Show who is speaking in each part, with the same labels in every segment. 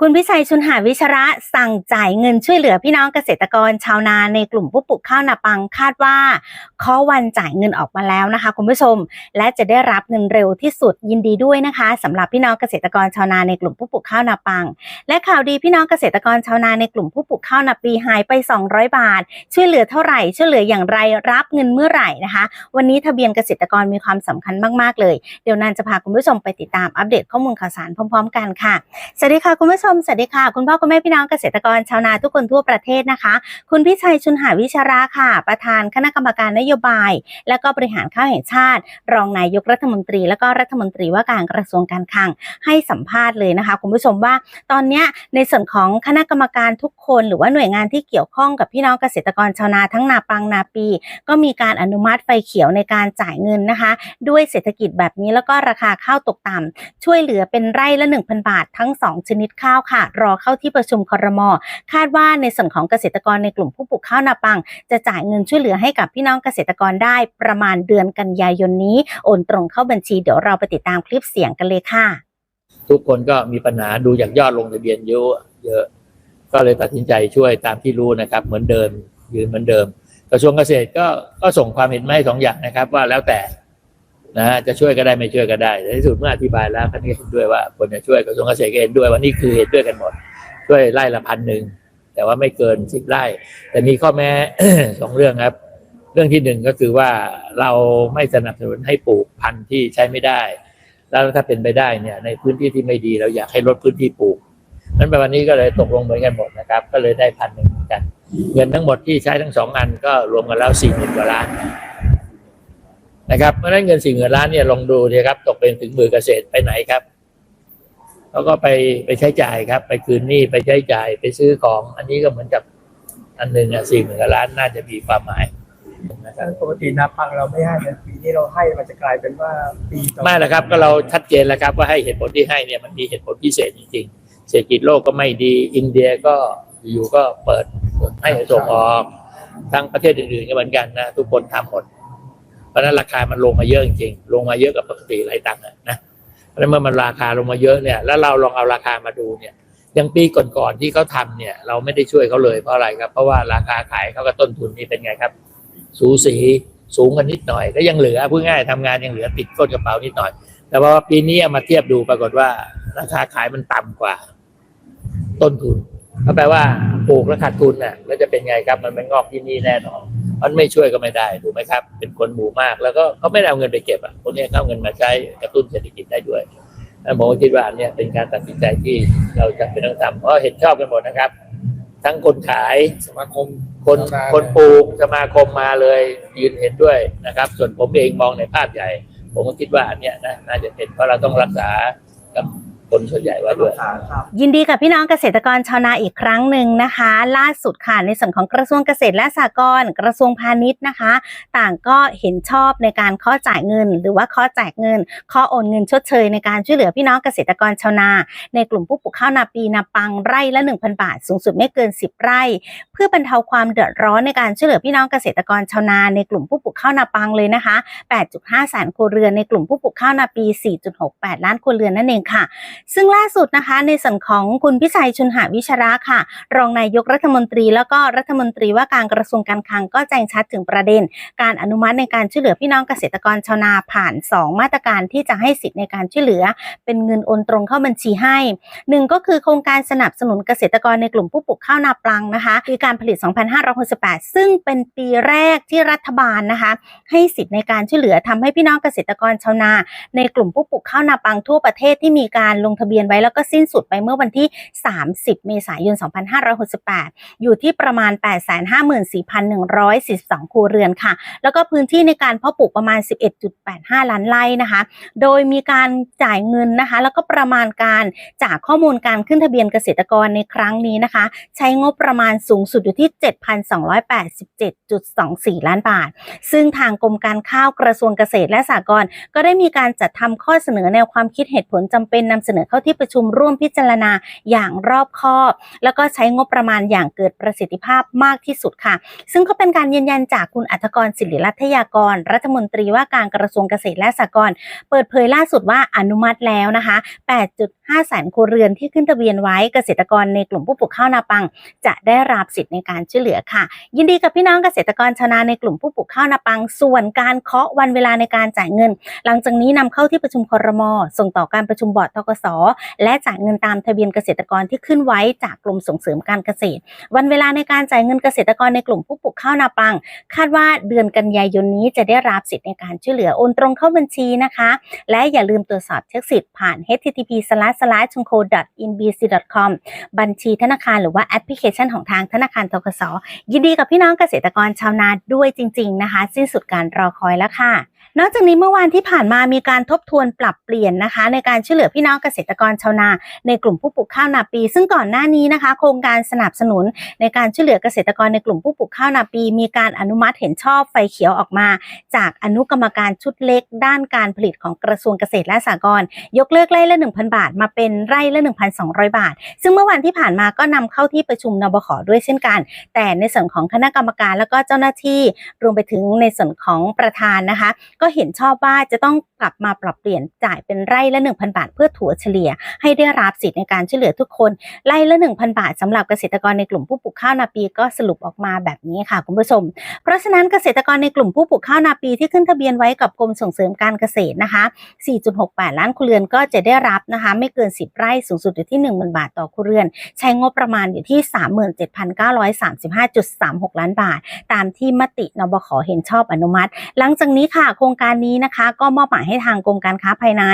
Speaker 1: คุณพิชัยชุนหาวิชระสั่งจ่ายเงินช่วยเหลือพี่น้องเกษตรกรชาวนาในกลุ่มผู้ปลูกข้าวนาปังคาดว่าข้อวันจ่ายเงินออกมาแล้วนะคะ คุณผู้ชม และจะได้รับเงินเร็วที่สุดยินดีด้วยนะคะสำหรับพี่น้องเกษตรกรชาวนาในกลุ่มผู้ปลูกข้าวนาปัง และข่าวดีพี่น้องเกษตรกรชาวนาในกลุ่มผู้ปลูกข้าวนาปีหายไป 200 บาท ช่วยเหลือเท่าไหร่ ช่วยเหลืออย่างไรรับเงินเมื่อไหร่นะคะ วันนี้ทะเบียนเกษตรกรมีความสำคัญมากๆเลย เดี๋ยวนันจะพาคุณผู้ชมไปติดตามอัปเดตข้อมูลข่าวสารพร้อม ๆ กันค่ะสวัสดีค่ะคุณผู้ชมสวัสดีค่ะ คุณพ่อคุณแม่พี่น้องเกษตรกรชาวนาทุกคนทั่วประเทศนะคะ คุณพิชัยชุนหาวิชาราค่ะ ประธานคณะกรรมการนโยบาย และก็บริหารข้าวแห่งชาติ รองนายกรัฐมนตรี และก็รัฐมนตรีว่าการกระทรวงการคลังให้สัมภาษณ์เลยนะคะ คุณผู้ชมว่าตอนนี้ในส่วนของคณะกรรมการทุกคน หรือว่าหน่วยงานที่เกี่ยวข้องกับพี่น้องเกษตรกรชาวนาทั้งนาปังนาปี ก็มีการอนุมัติไฟเขียวในการจ่ายเงินนะคะ ด้วยเศรษฐกิจแบบนี้แล้วก็ราคาข้าวตกต่ำช่วยเหลือเป็นไร่ละ 1,000 บาททั้ง 2 ชนิดข้าวค่ะ รอเข้าที่ประชุมคอรมอคาดว่าในส่วนของเกษตรกรในกลุ่มผู้ปลูกข้าวนาปัง จะจ่ายเงินช่วยเหลือให้กับพี่น้องเกษตรกรได้ประมาณเดือนกันยายนนี้ โอนตรงเข้าบัญชีเดี๋ยวเราไปติดตามคลิปเสียงกันเลยค่ะ
Speaker 2: ทุกคนก็มีปัญหาดูจากยอดลงทะเบียนเยอะเยอะ ก็เลยตัดสินใจช่วยตามที่รู้นะครับ เหมือนเดิมยืนเหมือนเดิม กระทรวงเกษตรก็ก็ส่งความเห็นมาให้สองอย่างนะครับว่าแล้วแต่ นะฮะจะช่วยก็ได้ไม่ช่วยก็ได้แต่ที่สุดเมื่ออธิบายแล้วท่านก็เห็นด้วยว่าคนจะช่วยกระทรวงเกษตรก็เห็นด้วยว่านี่คือเห็นด้วยกันหมด ช่วยไร่ละพันหนึ่งแต่ว่าไม่เกินสิบไร่ แต่มีข้อแม้สองเรื่องครับ เรื่องที่หนึ่งก็คือว่าเราไม่สนับสนุนให้ปลูกพันธุ์ที่ใช้ไม่ได้ แล้วถ้าเป็นไปได้เนี่ย ในพื้นที่ที่ไม่ดีเราอยากให้ลดพื้นที่ปลูกนั้นวันนี้ก็เลยตกลงเหมือนกันหมดนะครับ ก็เลยได้พันหนึ่งเหมือนกัน เงินทั้งหมดที่ใช้ทั้งสองอันก็รวมกันแล้วสี่หมื่นกว่าล้าน นะครับเพราะฉะนั้นเงินสี่หมื่นล้านเนี่ยลองดูดีครับตกเป็นถึงมือเกษตรไปไหนครับเขาก็ไปไปใช้จ่ายครับ ไปคืนหนี้ไปใช้จ่ายไปซื้อของ อันนี้ก็เหมือนกับอันหนึ่งอะสี่หมื่นกว่าล้านน่าจะมีความหมายนะครับ
Speaker 3: ปกตินาปังเราไม่ให้แต่ปีนี้เราให้มันจะกลายเป็นว่าปีต่อ
Speaker 2: ไม่ละครับ ก็เราชัดเจนแล้วครับ ว่าให้เหตุผลที่ให้เนี่ยมันมีเหตุผลพิเศษจริงๆเศรษฐกิจโลกก็ไม่ดี อินเดียก็อยู่ก็เปิดให้ส่งออกทั้งประเทศอื่นๆก็เหมือนกันนะทุกคนทำหมด เพราะนั้นราคามันลงมาเยอะจริงๆลงมาเยอะกว่าปกติหลายตังค์นะเพราะนั้นเมื่อมันราคาลงมาเยอะเนี่ย แล้วเราลองเอาราคามาดูเนี่ยย่างปีก่อนๆที่เขาทำเนี่ย เราไม่ได้ช่วยเขาเลยเพราะอะไรครับ เพราะว่าราคาขายเขากับต้นทุนนี่เป็นไงครับ สูสีสูงกันนิดหน่อย ก็ยังเหลือพูดง่ายๆทำงานยังเหลือติดก้นกระเป๋านิดหน่อย แต่ว่าปีนี้เอามาเทียบดูปรากฏว่า ราคาขายมันต่ำกว่า ต้นทุนก็แปลว่าปลูกแล้วขาดทุนน่ะ แล้วจะเป็นไงครับ มันไม่งอกที่นี่แน่นอน มันไม่ช่วยก็ไม่ได้ถูกไหมครับ เป็นคนหมู่มาก แล้วก็เขาไม่ได้เอาเงินไปเก็บอะคนนี้เขาเอาเงินมาใช้กระตุ้นเศรษฐกิจได้ด้วยแล้วผมก็คิดว่าอันเนี่ยเป็นการตัดสินใจที่เราจะเป็นต้องทำเพราะเห็นชอบกันหมดนะครับ ทั้งคนขาย
Speaker 3: สมาคม
Speaker 2: คน
Speaker 3: ชาวนา
Speaker 2: คนปลูกสมาคมมาเลยยืนเห็นด้วยนะครับ ส่วนผมเองมองในภาพใหญ่ ผมก็คิดว่าอันเนี้ยนะน่าจะเป็นเพราะเราต้องรักษากับ คนส่วนใหญ่ไว่าด้วย
Speaker 3: ครับ
Speaker 1: ยินดีกับพี่น้องเกษตรกรชาวนาอีกครั้งหนึ่งนะคะ ล่าสุดค่ะในส่วนของกระทรวงเกษตรและสหกรณ์กระทรวงพาณิชย์นะคะ ต่างก็เห็นชอบในการข้อจ่ายเงิน หรือว่าข้อแจกเงิน ข้อโอนเงินชดเชยในการช่วยเหลือพี่น้องเกษตรกรชาวนา ในกลุ่มผู้ปลูกข้าวนาปีนาปังไร่ละ 1,000 บาท สูงสุดไม่เกิน 10 ไร่ เพื่อบรรเทาความเดือดร้อนในการช่วยเหลือพี่น้องเกษตรกรชาวนาในกลุ่มผู้ปลูกข้าวนาปังเลยนะคะ 8.5แสนครัวเรือนในกลุ่มผู้ปลูกข้าวนาปี 4.68 ล้านครัวเรือนนั่นเองค่ะซึ่งล่าสุดนะคะในส่วนของคุณพิชัยชุนหาวิชระค่ะ รองนายกรัฐมนตรีแล้วก็รัฐมนตรีว่าการกระทรวงการคลังก็แจ้งชัดถึงประเด็น การอนุมัติในการช่วยเหลือพี่น้องเกษตรกรชาวนาผ่าน 2 มาตรการที่จะให้สิทธิ์ในการช่วยเหลือ เป็นเงินโอนตรงเข้าบัญชีให้หนึ่งก็คือโครงการสนับสนุนเกษตรกรในกลุ่มผู้ปลูกข้าวนาปลังนะคะปีการผลิต 2568 ซึ่งเป็นปีแรกที่รัฐบาลนะคะ ให้สิทธิ์ในการช่วยเหลือทำให้พี่น้องเกษตรกรชาวนา ในกลุ่มผู้ปลูกข้าวนาปังทั่วประเทศที่มีการลงทะเบียนไว้แล้วก็สิ้นสุดไปเมื่อวันที่ 30 เมษายน 2568 อยู่ที่ประมาณ 854,142 ครัวเรือนค่ะ แล้วก็พื้นที่ในการเพาะปลูกประมาณ 11.85 ล้านไร่นะคะ โดยมีการจ่ายเงินนะคะ แล้วก็ประมาณการจากข้อมูลการขึ้นทะเบียนเกษตรกรในครั้งนี้นะคะ ใช้งบประมาณสูงสุดอยู่ที่ 7,287.24 ล้านบาท ซึ่งทางกรมการข้าวกระทรวงเกษตรและสหกรณ์ก็ได้มีการจัดทำข้อเสนอแนวความคิดเหตุผลจำเป็นนำเสนอเข้าที่ประชุมร่วมพิจารณาอย่างรอบคอบ แล้วก็ใช้งบประมาณอย่างเกิดประสิทธิภาพมากที่สุดค่ะ ซึ่งก็เป็นการยืนยันจากคุณอัธกรศิริรัตยากร รัฐมนตรีว่าการกระทรวงเกษตรและสหกรณ์เปิดเผยล่าสุดว่าอนุมัติแล้วนะคะ 8.5แสนครัวเรือนที่ขึ้นทะเบียนไว้เกษตรกรในกลุ่มผู้ปลูกข้าวนาปัง จะได้รับสิทธิ์ในการช่วยเหลือค่ะ ยินดีกับพี่น้องเกษตรกรชาวนาในกลุ่มผู้ปลูกข้าวนาปัง ส่วนการเคาะวันเวลาในการจ่ายเงิน หลังจากนี้นำเข้าที่ประชุมครม ส่งต่อการประชุมบอร์ดทกส และจ่ายเงินตามทะเบียนเกษตรกรที่ขึ้นไว้จากกรมส่งเสริมการเกษตร วันเวลาในการจ่ายเงินเกษตรกรในกลุ่มผู้ปลูกข้าวนาปัง คาดว่าเดือนกันยายนนี้จะได้รับสิทธิ์ในการช่วยเหลือโอนตรงเข้าบัญชีนะคะ และอย่าลืมตรวจสอบเช็คสิทธิ์ผ่าน http c h u n k o i n b c com บัญชีธนาคารหรือว่าแอปพลิเคชันของทางธนาคารทกสยินดีกับพี่น้องเกษตรกรชาวนาด้วยจริง ๆ นะคะ สิ้นสุดการรอคอยแล้วค่ะ นอกจากนี้เมื่อวานที่ผ่านมามีการทบทวนปรับเปลี่ยนนะคะ ในการช่วยเหลือพี่น้องเกษตรกรชาวนา ในกลุ่มผู้ปลูกข้าวนาปี ซึ่งก่อนหน้านี้นะคะ โครงการสนับสนุน ในการช่วยเหลือเกษตรกรในกลุ่มผู้ปลูกข้าวนาปี มีการอนุมัติเห็นชอบไฟเขียวออกมา จากอนุกรรมการชุดเล็ก ด้านการผลิตของกระทรวงเกษตรและสหกรณ์ยกเลิกไร่ละ 1,000 บาท มาเป็นไร่ละ 1,200 บาท ซึ่งเมื่อวันที่ผ่านมาก็นำเข้าที่ประชุมนบขด้วยเช่นกัน แต่ในส่วนของคณะกรรมการแล้วก็เจ้าหน้าที่รวมไปถึงในส่วนของประธานนะคะก็็เห็นชอบว่าจะต้องกลับมาปรับเปลี่ยนจ่ายเป็นไร่ละ 1,000 บาท เพื่อถัวเฉลี่ย ให้ได้รับสิทธิ์ในการช่วยเหลือทุกคนไร่ละ 1,000 บาทสำหรับเกษตรกรในกลุ่มผู้ปลูกข้าวนาปีก็สรุปออกมาแบบนี้ค่ะคุณผู้ชม เพราะฉะนั้นเกษตรกรในกลุ่มผู้ปลูกข้าวนาปีที่ขึ้นทะเบียนไว้กับกรมส่งเสริมการเกษตรนะคะ 4.68 ล้านครัวเรือนก็จะได้รับนะคะ ไม่เกิน 10 ไร่สูงสุดอยู่ที่ 10,000 บาทต่อครัวเรือน ใช้งบประมาณอยู่ที่ 37,935.36 ล้านบาท ตามที่มตินบขเห็นชอบอนุมัติ หลังจากนี้ค่ะโครงการนี้นะคะก็มอบหมายให้ทางกรมการค้าภายใน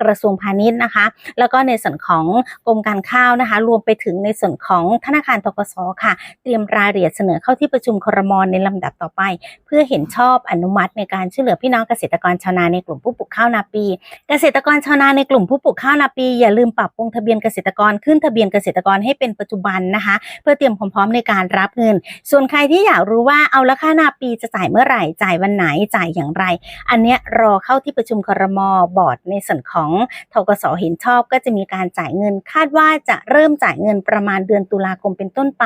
Speaker 1: กระทรวงพาณิชย์นะคะ แล้วก็ในส่วนของกรมการข้าวนะคะ รวมไปถึงในส่วนของธนาคารทกสค่ะ เตรียมรายละเอียดเสนอเข้าที่ประชุมครมในลำดับต่อไป เพื่อเห็นชอบอนุมัติในการช่วยเหลือพี่น้องเกษตรกรชาวนาในกลุ่มผู้ปลูกข้าวนาปี เกษตรกรชาวนาในกลุ่มผู้ปลูกข้าวนาปี อย่าลืมปรับปรุงทะเบียนเกษตรกรขึ้นทะเบียนเกษตรกรให้เป็นปัจจุบันนะคะ เพื่อเตรียมความพร้อมในการรับเงิน ส่วนใครที่อยากรู้ว่าเอาละค่านาปีจะจ่ายเมื่อไหร่จ่ายวันไหนจ่ายอย่างไรอันเนี้ยรอเข้าที่ประชุมครมบอร์ดในส่วนของทกสเห็นชอบก็จะมีการจ่ายเงิน คาดว่าจะเริ่มจ่ายเงินประมาณเดือนตุลาคมเป็นต้นไป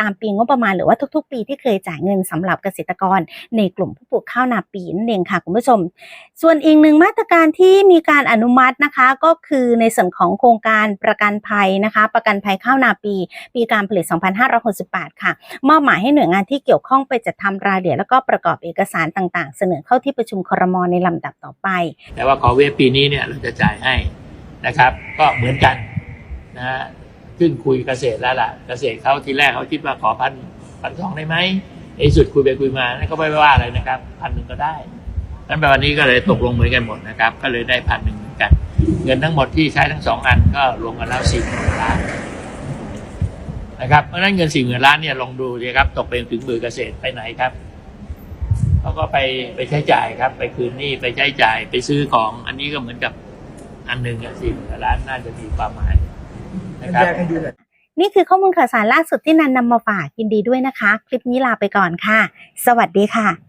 Speaker 1: ตามปีงบประมาณหรือว่าทุก ๆ ปีที่เคยจ่ายเงินสำหรับเกษตรกร ในกลุ่มผู้ปลูกข้าวนาปีนั่นเองค่ะคุณผู้ชม ส่วนอีกหนึ่งมาตรการที่มีการอนุมัตินะคะก็คือในส่วนของโครงการประกันภัยนะคะ ประกันภัยข้าวนาปี ปีการผลิต 2568 ค่ะ มอบหมายให้หน่วยงานที่เกี่ยวข้องไปจัดทำรายละเอียดแล้วก็ประกอบเอกสารต่าง ๆ เสนอเข้าที่ประชุมครมในลำดับต่อไป
Speaker 2: แต่ว่าขอเวฟปีนี้เนี่ยเราจะจ่ายให้นะครับ ก็เหมือนกันนะฮะขึ้นคุยเกษตรแล้วล่ะ เกษตรเขาทีแรกเขาคิดว่าขอพันพันสองได้ไหมในที่สุดคุยไปคุยมานั่นก็ไม่ว่าอะไรนะครับพันหนึ่งก็ได้นั้นแบบวันนี้ก็เลยตกลงเหมือนกันหมดนะครับ ก็เลยได้พันหนึ่งเหมือนกัน เงินทั้งหมดที่ใช้ทั้งสองอันก็รวมกันแล้วสี่หมื่นล้านนะครับเพราะฉะนั้นเงินสี่หมื่นล้านเนี่ยลองดูสิครับตกเป็นถึงมือเกษตรไปไหนครับ เขาก็ไปไปใช้จ่ายครับ ไปคืนหนี้ไปใช้จ่ายไปซื้อของ อันนี้ก็เหมือนกับอันหนึ่งอะสี่หมื่นล้านน่าจะมีความหมายนะครับ
Speaker 3: แยกให้ดูหน่อย
Speaker 1: นี่คือข้อมูลข่าวสารล่าสุดที่นันนำมาฝากยินดีด้วยนะคะ คลิปนี้ลาไปก่อนค่ะ สวัสดีค่ะ